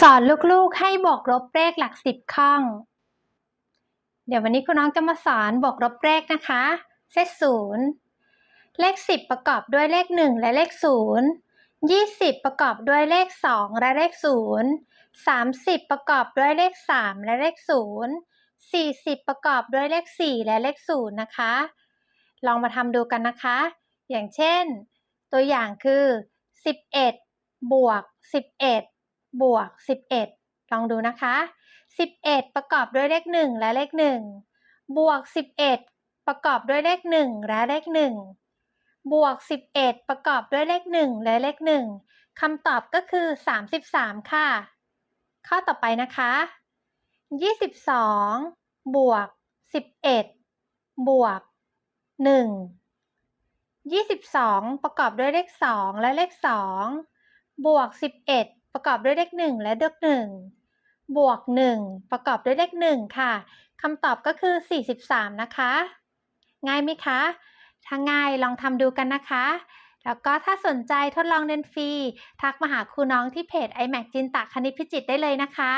สอนลูกๆให้บวกลบเลขหลักสิบข้อง เดี๋ยววันนี้คุณน้องจะมาสอนบวกลบเลขนะคะ เซตศูนย์เลขสิบประกอบด้วยเลขหนึ่งและเลขศูนย์ยี่สิบประกอบด้วยเลขสองและเลขศูนย์สามสิบประกอบด้วยเลขสามและเลขศูนย์สี่สิบประกอบด้วยเลขสี่และเลขศูนย์นะคะ ลองมาทำดูกันนะคะ อย่างเช่น ตัวอย่างคือสิบเอ็ดบวกสิบเอ็ด บวกสิบเอ็ดลองดูนะคะสิบเอ็ดประกอบด้วยเลขหนึ่งและเลขหนึ่งบวกสิบเอ็ดประกอบด้วยเลขหนึ่งและเลขหนึ่งบวกสิบเอ็ดประกอบด้วยเลขหนึ่งและเลขหนึ่งคำตอบก็คือสามสิบสามค่ะ ข้อต่อไปนะคะยี่สิบสองบวกสิบเอ็ดบวกหนึ่งยี่สิบสองประกอบด้วยเลขสองและเลขสองบวกสิบเอ็ด ประกอบด้วยเลขหนึ่งและเลขหนึ่งบวกหนึ่งประกอบด้วยเลขหนึ่งค่ะคำตอบก็คือสี่สิบสามนะคะ ง่ายไหมคะ ถ้าง่ายลองทำดูกันนะคะ แล้วก็ถ้าสนใจทดลองเรียนฟรี ทักมาหาครูน้องที่เพจ iMac จินตะคณิตพิจิตได้เลยนะคะ